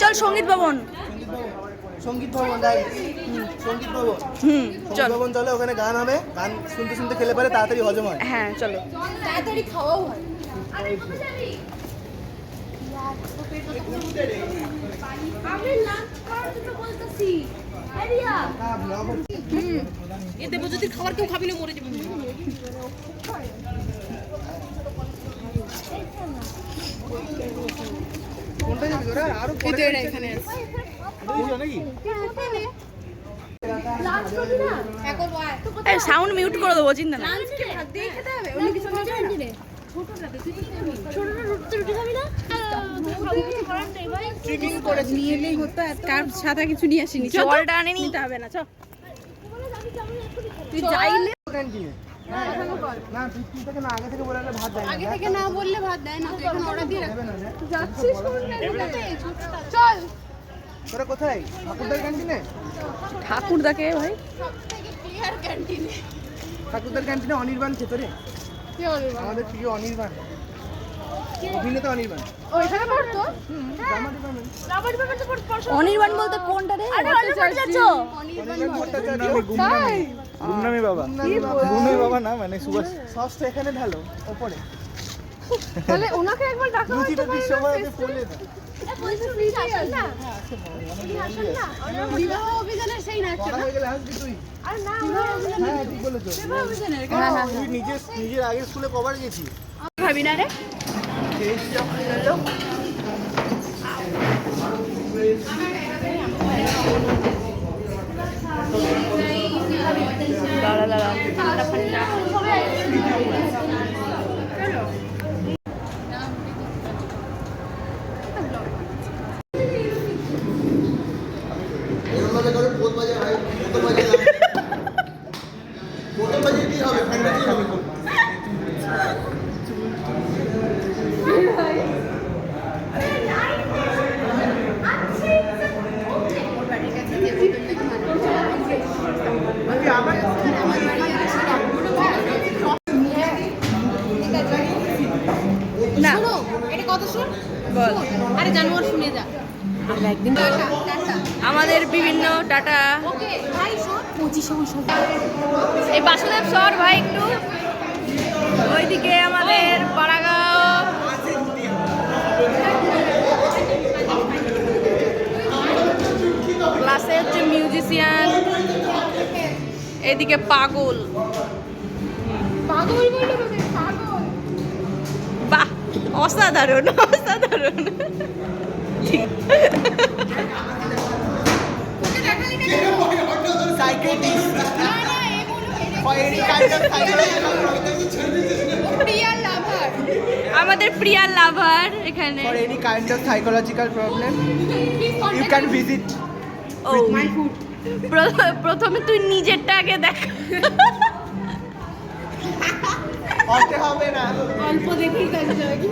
চল সংগীত ভবন। সংগীত ভবন সংগীত ভবন সংগীত ভবন। হুম চল। ভবন চলে ওখানে গান হবে। গান শুনতে শুনতে খেলে পারে তাড়াতাড়ি হজম হয়। হ্যাঁ চলো। তাড়াতাড়ি খাওয়াও হয়। আমি লাঞ্চ করার জন্য বলতেছি এরিয়া এ দেবজ্যোতির খাবার কেউ খাবি না মরে যাবে। ট্রিপিং করে নিয়ে এলেই হতো কার সাদা কিছু নিয়ে আসিনি। জলটা আনেনি হবে না চল। তুই যাইলে না তুই থেকে না আগে থেকে বলে ভাত দেয় না আগে থেকে না বললে ভাত দেয় না তুই এখন অর্ডার দিয়ে রাখ। দেবে না। চল। তোরা কোথায়? ঠাকুরদার ক্যান্টিনে ঠাকুরদাকে ভাই? ক্যান্টিনে ঠাকুরদার ক্যান্টিনে অনির্বাণ খেতো রে? আমাদের প্রিয় অনির্বাণ। অভিনেতা অনির্বাণ। ও এখানে পড়তো পড় অনির্বাণ বলতে কোনটা রে? আরে অনির্বাণ যাচ্ছ অনির্বাণ ভট্টাচার্য তাই? গুমনামি বাবা। গুমনামি বাবা। না মানে সুভাষ। সসটা এখানে ঢালো ওপরে। তাহলে ওনাকে একবার ডাকা হয় লুচিটা দিস সবাই ওকে ফোলে দাও না? প্লিজ বিবাহ অভিযানের সেই নাচ কথা হয়ে গেলে হাসবি তুই। আরে না হ্যাঁ অভিযানের তুই নিজে নিজের আগের স্কুলে কবার গেছি ভাবি না রে দাঁড়া দাঁড়া না। এটা কত শোন। বল। আরে জানোয়ার শুনে যা। একদিন টাটা টাটা। আমাদের বিভিন্ন ডাটা ওকে ভাই শোন। পঁচিশে এই বাসুদেব সর ভাই একটু। ওইদিকে আমাদের পাড়াগাঁও। ক্লাসে হচ্ছে মিউজিশিয়ান। এদিকে পাগল। পাগল বলল প্রিয়ার অসাধারণ। আমাদের প্রিয়া লাভার এখানে। For any kind of psychological problem you can visit ও প্র- প্রথমে তুই নিজেরটা আগে দেখ। হবে না। অল্প দেখেই কাজ যাবে কি